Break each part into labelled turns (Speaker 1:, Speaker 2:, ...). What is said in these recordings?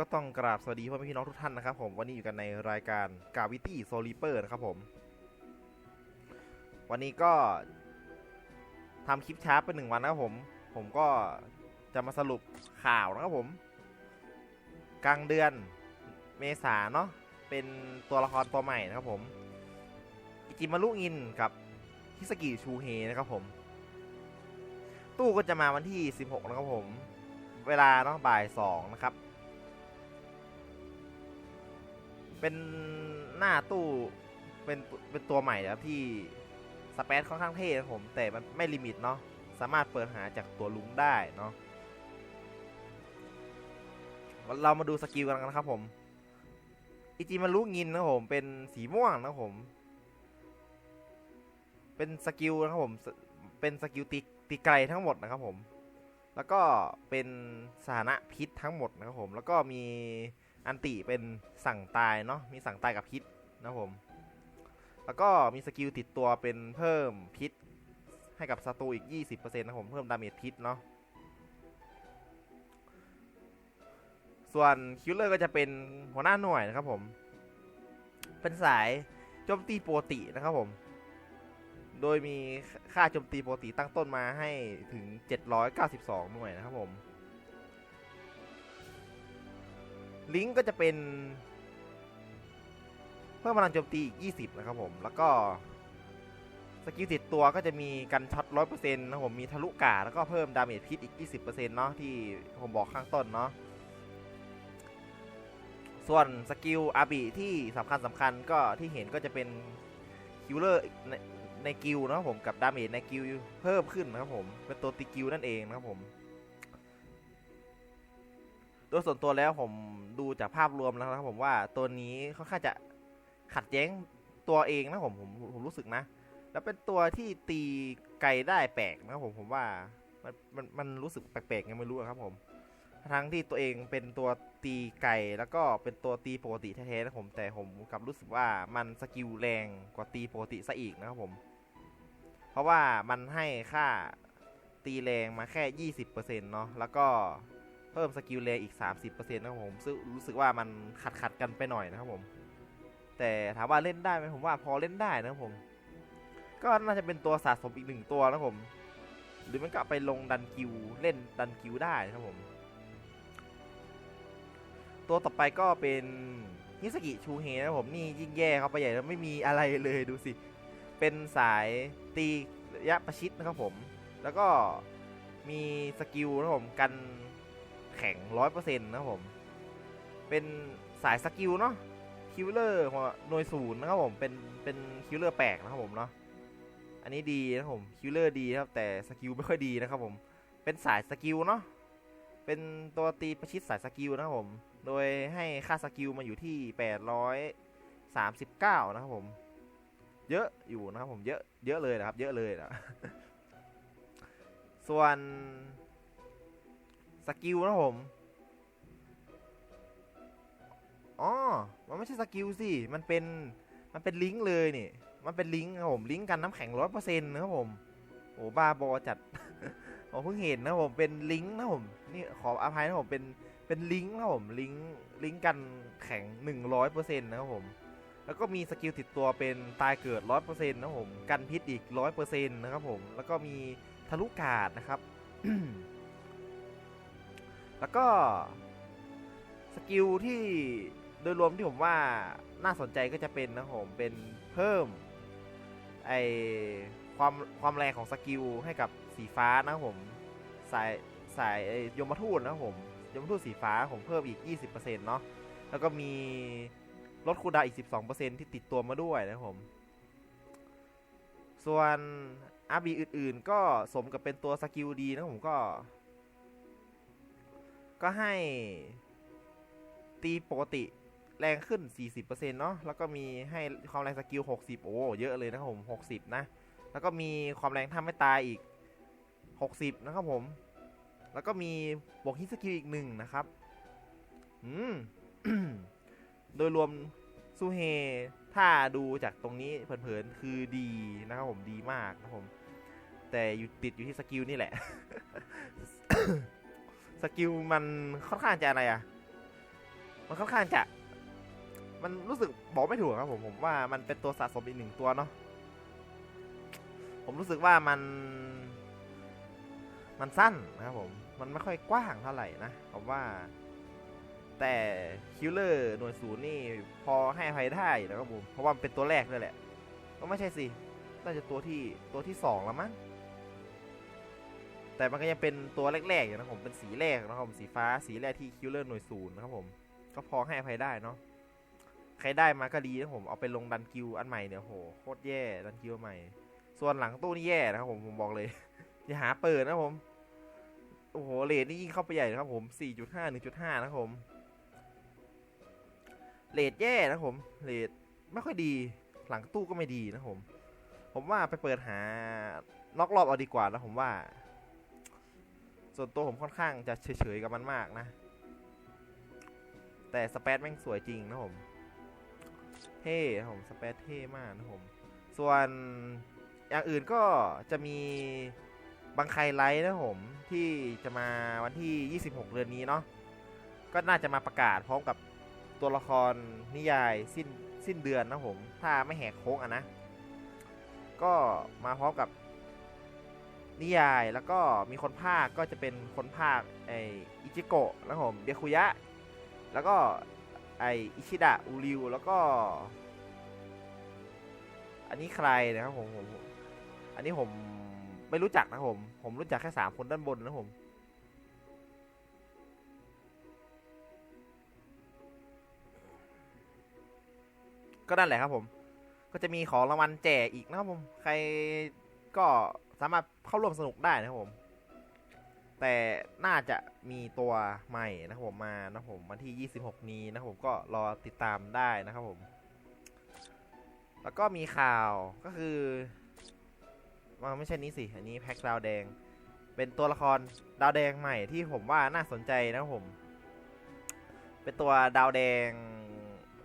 Speaker 1: ก็ต้องกราบสวัสดีพ่อแม่พี่น้องทุกท่านนะครับผมวันนี้อยู่กันในรายการกาวิตี้โซลิเปอร์นะครับผม วันนี้ก็ทำคลิปช้าไปหนึ่งวันนะครับผม ผมก็จะมาสรุปข่าวนะครับผม กลางเดือนเมษาเนาะเป็นตัวละครตัวใหม่นะครับผมอิจิมารุอินกับฮิสกิชูเฮนะครับผม ตู้ก็จะมาวันที่ 16 นะครับผม เวลาเนาะบ่ายสองนะครับ เป็นหน้าตู้เป็นเป็นตัวใหม่นะครับที่สเปซค่อนข้างเท่นะผมแต่มันไม่ลิมิตเนาะสามารถเปิดหาจากตัวลุงได้เนาะเรามาดูสกิลกันนะครับผมอิจิมารุงินนะผมเป็นสีม่วงนะผมเป็นสกิลนะครับผมเป็นสกิลตีตีไกลทั้งหมดนะครับผมแล้วก็เป็นสถานะพิษทั้งหมดนะครับผมแล้วก็มี อันติเป็นสั่งตายเนาะมีสั่งตายกับพิษนะครับผม แล้วก็มีสกิลติดตัวเป็นเพิ่มพิษให้กับศัตรูอีก 20%นะครับผมเพิ่มดาเมจพิษเนาะส่วนคิลเลอร์ก็จะเป็นหัวหน้าหน่วยนะครับผม เป็นสายโจมตีโปกตินะครับผม โดยมีค่าโจมตีโปกติตั้งต้นมาให้ถึง 792 หน่วยนะครับผม ลิงก์ก็จะเป็นเพิ่มพลังโจมตีอีก 20 นะครับผม แล้วก็สกิลติดตัวก็จะมีกันช็อต100%นะครับผมมีทะลุกาแล้วก็เพิ่มดาเมจพิษอีก 20%เนาะที่ผมบอกข้างต้นเนาะส่วนสกิลอาบิที่สำคัญสำคัญก็ที่เห็นก็จะเป็นคิลเลอร์ในในกิลนะครับผมกับดาเมจในกิลเพิ่มขึ้นนะครับผมเป็นตัวตีกิลนั่นเองนะครับผม โดยส่วนตัวแล้วผมดูจากภาพรวมแล้วนะครับผมว่าตัวนี้ค่อนข้างจะขัดแย้งตัวเองนะผมผมผมรู้สึกนะ แล้วเป็นตัวที่ตีไกลได้แปลกนะครับผมผมว่ามันมันมันรู้สึกแปลกๆไงไม่รู้ครับผม ทั้งที่ตัวเองเป็นตัวตีไก่แล้วก็เป็นตัวตีปกติแท้ๆนะผมแต่ผมกลับรู้สึกว่ามันสกิลแรงกว่าตีปกติซะอีกนะครับผม เพราะว่ามันให้ค่าตีแรงมาแค่ 20%เนาะแล้วก็ เพิ่มสกิลแรงอีก 30%นะครับผมซึ่งรู้สึกว่ามันขัดขัดกันไปหน่อยนะครับผม แต่ถามว่าเล่นได้ไหมผมว่าพอเล่นได้นะครับผม ก็น่าจะเป็นตัวสะสมอีกหนึ่งตัวนะครับผม หรือมันก็ไปลงดันกิวเล่นดันกิวได้นะครับผม ตัวต่อไปก็เป็นฮิสกิชูเฮนะครับผมนี่ยิ่งแย่เข้าไปใหญ่แล้วไม่มีอะไรเลยดูสิ เป็นสายตีระยะประชิดนะครับผม แล้วก็มีสกิลนะครับผมกัน แข็งร้อยเปอร์เซ็นต์นะครับผม เป็นสายสกิลเนาะคิวเลอร์หัวหน่วยศูนย์นะครับผม เป็น เป็นคิวเลอร์แปลกนะครับผมเนาะ อันนี้ดีนะครับผมคิวเลอร์ดีครับ แต่สกิลไม่ค่อยดีนะครับผม เป็นสายสกิลเนาะ เป็นตัวตีประชิดสายสกิลนะครับผม โดยให้ค่าสกิลมาอยู่ที่839นะครับผม เยอะอยู่นะครับผม เยอะ เยอะเลยนะครับ เยอะเลยนะส่วน สกิลนะผม อ๋อ มันไม่ใช่สกิลสิ มันเป็น มันเป็นลิงก์เลยนี่ มันเป็นลิงก์ครับผม ลิงก์กันน้ำแข็งร้อยเปอร์เซ็นต์นะครับผม โอ้บ้าบอจัดผมเพิ่งเห็นนะผม เป็นลิงก์นะผม นี่ขออภัยนะผม เป็น เป็นลิงก์นะผม ลิงก์ ลิงก์กันแข็ง100%นะครับผม แล้วก็มีสกิลติดตัวเป็นตายเกิด100%นะครับผม กันพิษอีก100%นะครับผม แล้วก็มีทะลุกาดนะครับ แล้วก็สกิลที่โดยรวมที่ผมว่าน่าสนใจก็จะเป็นนะผมเป็นเพิ่มไอความความแรงของสกิลให้กับสีฟ้านะผมสายสายยมทูตนะผมยมทูตสีฟ้าผมเพิ่มอีก 20%เนาะแล้วก็มีลดคูดาวน์อีก 12%ที่ติดตัวมาด้วยนะผม ส่วนอาบีอื่นๆ ก็สมกับเป็นตัวสกิลดีนะผมก็ ก็ให้ตีปกติแรงขึ้น 40%เนาะ แล้วก็มีให้ความแรงสกิล 60 โอ้ เยอะเลยนะครับผม 60 นะ แล้วก็มีความแรงถ้าไม่ตายอีก 60 นะครับผม แล้วก็มีบวกฮิตสกิลอีกหนึ่งนะครับ อืม โดยรวมซูเฮถ้าดูจากตรงนี้เผินๆ คือดีนะครับผม ดีมากนะครับผม แต่อยู่ติดอยู่ที่สกิลนี่แหละ สกิลมันค่อนข้างจะอะไรอะมันค่อนข้างจะ มันรู้สึกบอกไม่ถูกครับผมผมว่ามันเป็นตัวสะสมอีกหนึ่งตัวเนาะผมรู้สึกว่ามัน มันสั้นนะครับผม มันไม่ค่อยกว้างเท่าไหร่นะผมว่า แต่คิลเลอร์หน่วยศูนย์นี่พอให้อภัยได้นะครับผมเพราะว่ามันเป็นตัวแรกด้วยแหละก็ไม่ใช่สิน่าจะตัวที่ตัวที่สองแล้วมั้ง แต่มันก็ยังเป็นตัวแรกๆอยู่นะผมเป็นสีแรกนะครับผมสีฟ้าสีแรกที่คิลเลอร์หน่วยศูนย์นะครับผมก็พอให้อภัยได้เนาะใครได้มาก็ดีนะผมเอาไปลงดันกิวอันใหม่เนี่ยโหโคตรแย่ดันกิวใหม่ ส่วนหลังตู้นี่แย่นะครับผมผมบอกเลยอย่าหาเปิดนะผมโอ้โหเลทนี่ยิ่งเข้าไปใหญ่นะครับผม4.5 1.5นะครับผมเลทแย่นะครับผมเลทไม่ค่อยดีหลังตู้ก็ไม่ดีนะครับผม ผมว่าไปเปิดหาล็อกรอบเอาดีกว่านะผมว่า ส่วนตัวผมค่อนข้างจะเฉยๆกับมันมากนะ แต่สเปซแม่งสวยจริงนะผมเท่นะผมสเปซเท่มากนะผม ส่วนอย่างอื่นก็จะมีบางไคไลท์นะผมที่จะมาวันที่ 26 เดือนนี้เนาะก็น่าจะมาประกาศพร้อมกับตัวละครนิยายสิ้นสิ้นเดือนนะผม ถ้าไม่แหกโค้งอะนะ ก็มาพร้อมกับ นิยาย แล้วก็มีคนภาคก็จะเป็นคนภาคไออิจิโกะนะครับผมเบคุยะ แล้วก็ไออิชิดะอูริว แล้วก็ อันนี้ใครนะครับผมผมอันนี้ผมไม่รู้จักนะผม ผมรู้จักแค่สามคนด้านบนนะผมก็นั่นแหละครับผม ก็จะมีของรางวัลแจกอีกนะครับผม ใครก็ สามารถเข้าร่วมสนุกได้นะครับผม แต่น่าจะมีตัวใหม่นะครับผมมานะครับผมวันที่ 26 นี้นะครับผมก็รอติดตามได้นะครับผม แล้วก็มีข่าวก็คือว่าไม่ใช่นี้สิ อันนี้แพ็คดาวแดง เป็นตัวละครดาวแดงใหม่ที่ผมว่าน่าสนใจนะครับผม เป็นตัวดาวแดง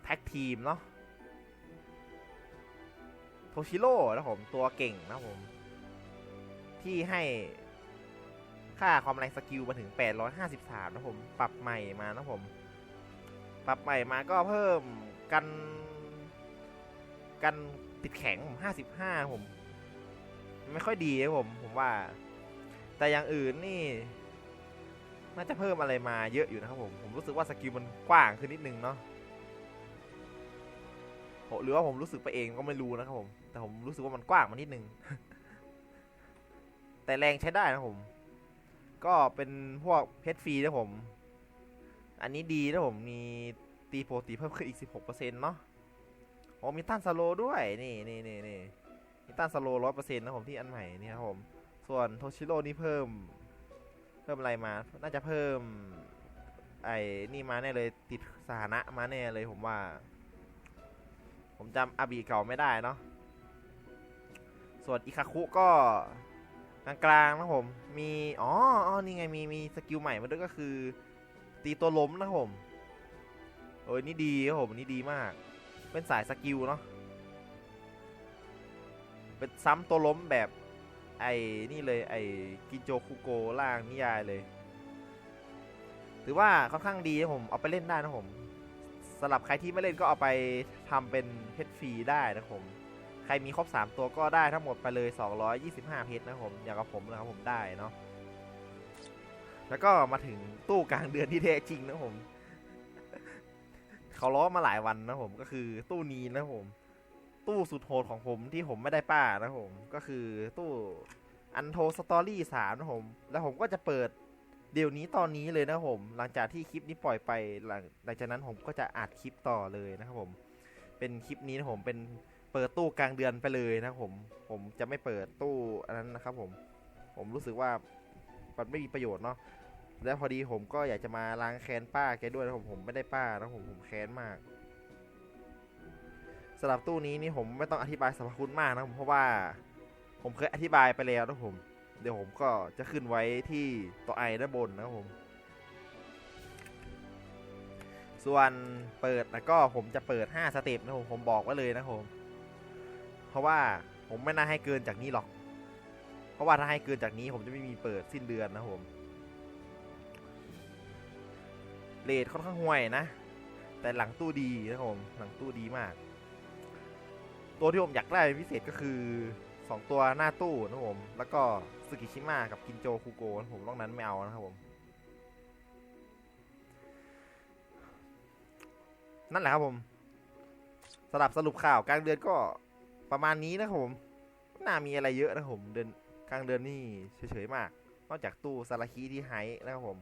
Speaker 1: แท็กทีมเนาะโทชิโร่นะครับผมตัวเก่งนะครับผม ที่ให้ค่าความแรงสกิลมาถึง 853 นะครับผม ปรับใหม่มานะผม ปรับใหม่มาก็เพิ่มกัน กันติดแข็งผม 55 ผม ไม่ค่อยดีนะผม ผมว่า แต่อย่างอื่นนี่ น่าจะเพิ่มอะไรมาเยอะอยู่นะครับผม ผมรู้สึกว่าสกิลมันกว้างขึ้นนิดนึงเนาะหรือว่าผมรู้สึกไปเองก็ไม่รู้นะครับผม แต่ผมรู้สึกว่ามันกว้างมานิดนึง แต่แรงใช้ได้นะผม ก็เป็นพวกเพชรฟรีนะผม อันนี้ดีนะผมมีตีโปรตีเพิ่มขึ้นอีก 16%เนาะโอ้มีต้านสโลด้วย นี่นี่นี่นี่มีต้านสโลร้อยเปอร์เซ็นต์นะผมที่อันใหม่นี่ครับผม ส่วนโทชิโร่นี่เพิ่ม เพิ่มอะไรมา น่าจะเพิ่ม ไอ้นี่มาแน่เลยติดสถานะมาแน่เลยผมว่า ผมจำอาบีเก่าไม่ได้เนาะ ส่วนอิคาคุก็ กลางๆนะผม มีอ๋ออ๋อนี่ไงมีมีสกิลใหม่มาด้วยก็คือ ตีตัวล้มนะผมโอ้ยนี่ดีครับผมนี่ดีมาก เป็นสายสกิลเนาะเป็นซ้ำตัวล้มแบบไอ้นี่เลยไอ้กินโจคุโกล่างนิยายเลย ถือว่าค่อนข้างดีนะผมเอาไปเล่นได้นะผมสำหรับใครที่ไม่เล่นก็เอาไปทำเป็นเพชรฟรีได้นะผม ใครมีครบ 3 ตัวก็ได้ทั้งหมดไปเลย 225 เพชรนะผมอย่างกับผมนะครับผมได้เนาะแล้วก็มาถึงตู้กลางเดือนที่แท้จริงนะผม เขาล้อมาหลายวันนะผมก็คือตู้นี้นะผม ตู้สุดโหดของผมที่ผมไม่ได้ป้านะผม ก็คือตู้อันโทสตอรี่สามนะผม แล้วผมก็จะเปิดเดี๋ยวนี้ตอนนี้เลยนะผม หลังจากที่คลิปนี้ปล่อยไปหลังหลังจากนั้นผมก็จะอัดคลิปต่อเลยนะครับผม เป็นคลิปนี้นะผมเป็น เปิดตู้กลางเดือนไปเลยนะผมผมจะไม่เปิดตู้อันนั้นนะครับผมผมรู้สึกว่ามันไม่มีประโยชน์เนาะแล้วพอดีผมก็อยากจะมาล้างแค้นป้าแกด้วยนะผมผมไม่ได้ป้านะผมผมแค้นมากสำหรับตู้นี้นี่ผมไม่ต้องอธิบายสรรพคุณมากนะผมเพราะว่าผมเคยอธิบายไปแล้วนะผม เดี๋ยวผมก็จะขึ้นไว้ที่ตัวไอด้านบนนะผม ส่วนเปิดแล้วก็ผมจะเปิด 5 สเต็ปนะผมผมบอกไว้เลยนะผม เพราะว่าผมไม่น่าให้เกินจากนี้หรอก เพราะว่าถ้าให้เกินจากนี้ผมจะไม่มีเปิดสิ้นเดือนนะครับผมเลทค่อนข้างห่วยนะ แต่หลังตู้ดีนะครับผมหลังตู้ดีมาก ตัวที่ผมอยากได้พิเศษก็คือสองตัวหน้าตู้นะครับผมแล้วก็สึกิชิมะกับกินโจคูโกนะผมนอกนั้นไม่เอานะครับผมนั่นแหละครับผมสำหรับสรุปข่าวกลางเดือนก็ ประมาณนี้นะครับผมน่ามีอะไรเยอะนะผมเดือนกลางเดือนนี่เฉยๆมาก นอกจากตู้ซาราคีที่ไฮนะครับผม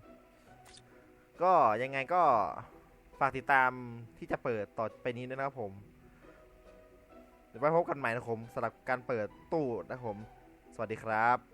Speaker 1: ก็ยังไงก็ฝากติดตามที่จะเปิดต่อไปนี้ด้วยนะครับผมเดี๋ยวไว้พบกันใหม่นะครับผมสำหรับการเปิดตู้นะครับผม สวัสดีครับ